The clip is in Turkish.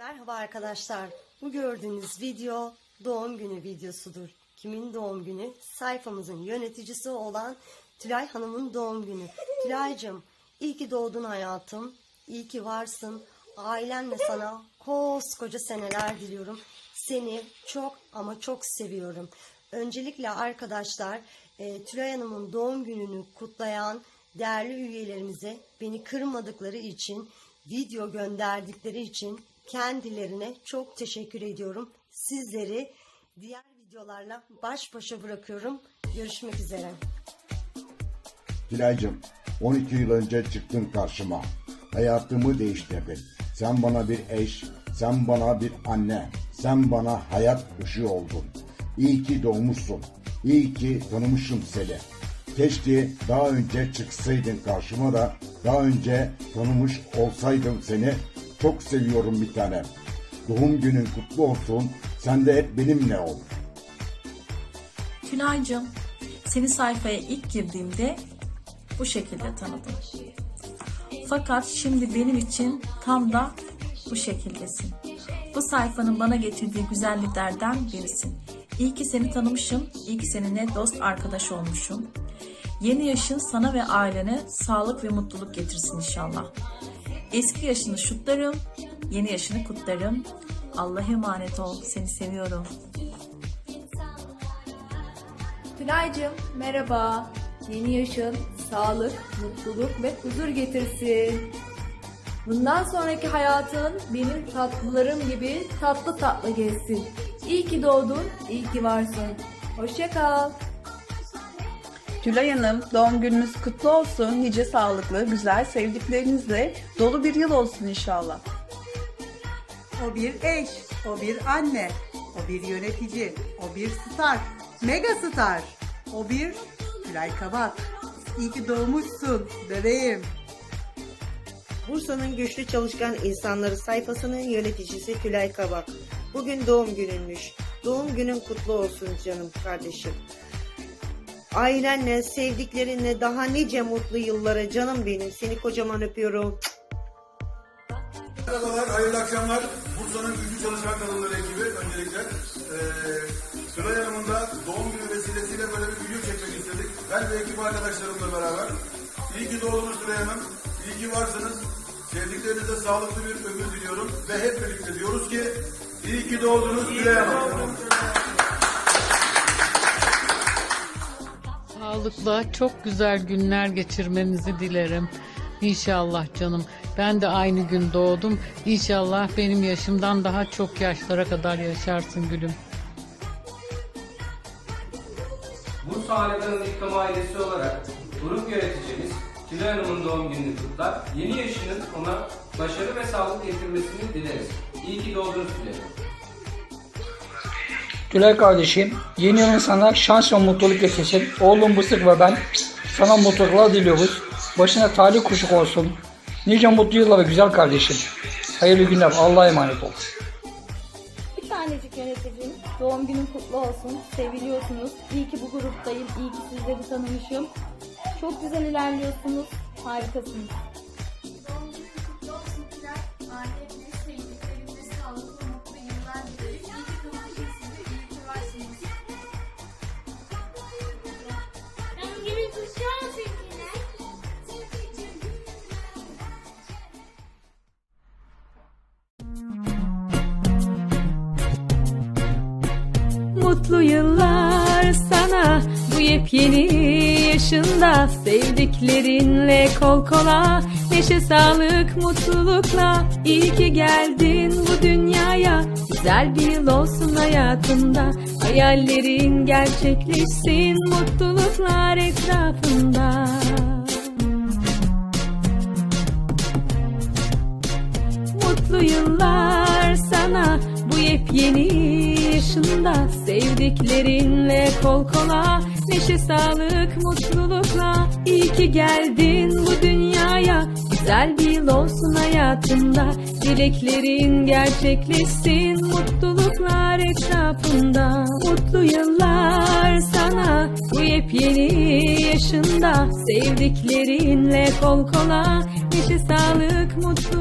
Merhaba arkadaşlar. Bu gördüğünüz video doğum günü videosudur. Kimin doğum günü? Sayfamızın yöneticisi olan Tülay Hanım'ın doğum günü. Tülay'cığım iyi ki doğdun hayatım. İyi ki varsın. Ailenle sana koskoca seneler diliyorum. Seni çok ama çok seviyorum. Öncelikle arkadaşlar e, Tülay Hanım'ın doğum gününü kutlayan değerli üyelerimize beni kırmadıkları için video gönderdikleri için kendilerine çok teşekkür ediyorum. Sizleri diğer videolarla baş başa bırakıyorum. Görüşmek üzere. Dilaycığım, 12 yıl önce çıktın karşıma. Hayatımı değiştirdin. Sen bana bir eş, sen bana bir anne, sen bana hayat ışığı oldun. İyi ki doğmuşsun. İyi ki tanımışım seni. Keşke daha önce çıksaydın karşıma da daha önce tanımış olsaydım seni. Çok seviyorum bir tanem. Doğum günün kutlu olsun. Sen de hep benimle ol. Tülay'cığım, seni sayfaya ilk girdiğimde bu şekilde tanıdım. Fakat şimdi benim için tam da bu şekildesin. Bu sayfanın bana getirdiği güzelliklerden birisin. İyi ki seni tanımışım, iyi ki seninle dost arkadaş olmuşum. Yeni yaşın sana ve ailene sağlık ve mutluluk getirsin inşallah. Eski yaşını şutlarım, yeni yaşını kutlarım. Allah'a emanet ol, seni seviyorum. Tülay'cığım merhaba. Yeni yaşın sağlık, mutluluk ve huzur getirsin. Bundan sonraki hayatın benim tatlılarım gibi tatlı tatlı geçsin. İyi ki doğdun, iyi ki varsın. Hoşça kal. Tülay Hanım, doğum gününüz kutlu olsun. Nice sağlıklı, güzel, sevdiklerinizle dolu bir yıl olsun inşallah. O bir eş, o bir anne, o bir yönetici, o bir star, mega star, o bir Tülay Kabak. İyi ki doğmuşsun bebeğim. Bursa'nın güçlü çalışkan insanları sayfasının yöneticisi Tülay Kabak. Bugün doğum gününmüş. Doğum günün kutlu olsun canım kardeşim. Ailenle, sevdiklerinle daha nice mutlu yıllara canım benim. Seni kocaman öpüyorum. Merhabalar, hayırlı akşamlar. Bursa'nın güçlü çalışan kadınları ekibi öncelikle. Ee, Tülay Hanım'ın da doğum günü vesilesiyle böyle bir video çekmek istedik. Ben ve ekip arkadaşlarımla beraber. İyi ki doğdunuz Tülay Hanım. İyi ki varsınız. Sevdiklerinize sağlıklı bir ömür diliyorum. Ve hep birlikte diyoruz ki iyi ki doğdunuz Tülay Hanım. Sağlıkla çok güzel günler geçirmenizi dilerim. İnşallah canım. Ben de aynı gün doğdum. İnşallah benim yaşımdan daha çok yaşlara kadar yaşarsın gülüm. Bursa Harikaların İkram ailesi olarak grup yöneticimiz Tülay Hanım'ın doğum gününü kutlar. Yeni yaşının ona başarı ve sağlık getirmesini dileriz. İyi ki doğdunuz Hanım. Tülay kardeşim, yeni yılın sana şans ve mutluluk getirsin. Oğlum Bısık ve ben sana mutluluklar diliyoruz. Başına talih kuşuk olsun. Nice mutlu yıllar ve güzel kardeşim. Hayırlı günler, Allah'a emanet ol. Bir tanecik yöneticim. Doğum günün kutlu olsun. Seviliyorsunuz. İyi ki bu gruptayım. İyi ki sizleri tanımışım. Çok güzel ilerliyorsunuz. Harikasınız. Mutlu yıllar sana. Bu yepyeni yaşında Sevdiklerinle kol kola Neşe sağlık mutlulukla. İyi ki geldin bu dünyaya. Güzel bir yıl olsun hayatında Hayallerin gerçekleşsin Mutluluklar yepyeni yaşında Sevdiklerinle kol kola Neşe sağlık mutlulukla. İyi ki geldin bu dünyaya Güzel bir yıl olsun hayatında. Dileklerin gerçekleşsin Mutluluklar etrafında. Mutlu yıllar sana Bu yepyeni yaşında. Sevdiklerinle kol kola Neşe sağlık mutluluk